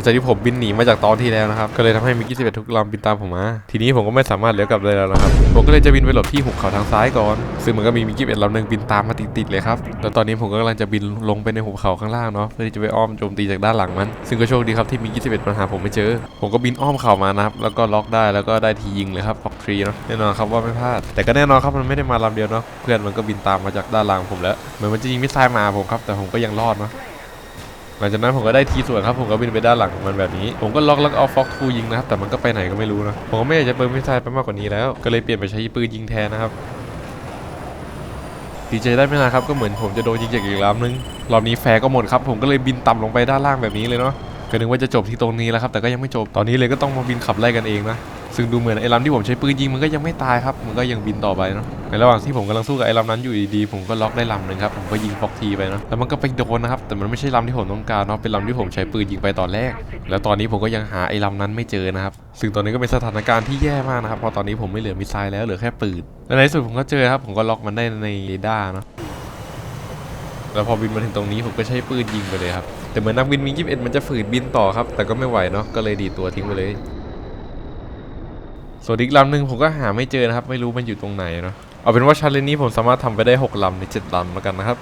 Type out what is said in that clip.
งจากที่ผมบินหนีมาจากตอนที่แล้วนะครับ ก็เลยทำให้มิกกี้สิบเอ็ดทุกลำบินตามผมมา ทีนี้ผมก็ไม่สามารถเลี้ยวกลับเลยแล้วนะครับ ผมก็เลยจะบินไปหลบที่หุบเขาทางซ้ายก่อน ซึ่งมันก็มีมิกกี้สิบเอ็ดลำหนึ่งบินตามมาติดๆเลยครับ แล้วตอนนี้ผมก็กำลังจะบินลงไปในหุบเขาข้างล่างเนาะ เพื่อที่จะไปอ้อมโจมตีจากด้านหลังมัน ซึ่งก็โชคดีครับที่มิกกี้สิบเอ็ดปัญหาผมไม่เจอ ผมก็บินอ้อมเขามานะครับ แล้วก็ล็อกได้แล้วก็ได้ทียิงเลยครับฟ็อกทรีเนาะแน่นอนครับว่าไม่พลาด แต่ก็แน่นอนครับมันไม่ได้มาลำเดียวเนาะเพื่อนมันก็บินตามมาจากด้านหลังผมแล้วเหมือนมันจะยิงมิสไซล์มาผมครับแต่ผมก็ยังรอดเนาะ หลังจากนั้นผมก็ได้ทีส่วนครับผมก็บินไปด้านหลังมันแบบนี้ ผมก็ล็อกแล้วก็เอาฟ็อกทูยิงนะครับแต่มันก็ไปไหนก็ไม่รู้นะผมก็ไม่อยากจะเปิดมิสไซล์ไปมากกว่านี้แล้ว ก็เลยเปลี่ยนไปใช้ปืนยิงแทนนะครับดีใจได้ไม่นานครับก็เหมือนผมจะโดนยิงจากอีกลำนึงรอบนี้แฟร์ก็หมดครับผมก็เลยบินต่ำลงไปด้านล่างแบบนี้เลยเนาะก็นึกว่าจะจบที่ตรงนี้แล้วครับแต่ก็ยังไม่จบตอนนี้เลยก็ต้องมาบินขับไล่กันเองนะซึ่งดูเหมือนไอ้ลำที่ผมใช้ปืนยิงมันก็ยังไม่ตายครับ มันก็ยังบินต่อไปเนาะ ในระหว่างที่ผมกำลังสู้กับไอ้ลำนั้นอยู่ดีๆผมก็ล็อกได้ลำหนึ่งครับผมก็ยิงฟ็อกทีไปเนาะแล้วมันก็ไปโดนนะครับแต่มันไม่ใช่ลำที่ผมต้องการเนาะเป็นลำที่ผมใช้ปืนยิงไปตอนแรก แล้วตอนนี้ผมก็ยังหาไอ้ลำนั้นไม่เจอนะครับซึ่งตอนนี้ก็เป็นสถานการณ์ที่แย่มากนะครับเพราะตอนนี้ผมไม่เหลือมิสไซล์แล้วเหลือแค่ปืนและในที่สุดผมก็เจอครับผมก็ล็อกมันได้ในเรดาร์เนาะแล้วพอบินมาถึงตรงนี้ผมก็ใช้ปืนยิงไปเลยครับแต่เหมือนนักบินมิง21มันจะฝืนบินต่อครับแต่ก็ไม่ไหวเนาะก็เลยดีตัวทิ้งไปเลย ส่วนอีกลำหนึ่งผมก็หาไม่เจอนะครับ ไม่รู้มันอยู่ตรงไหนเนาะเอาเป็นว่าชาเลนจ์นี้ผมสามารถทำไปได้ 6ลำใน 7ลำแล้วกันนะครับ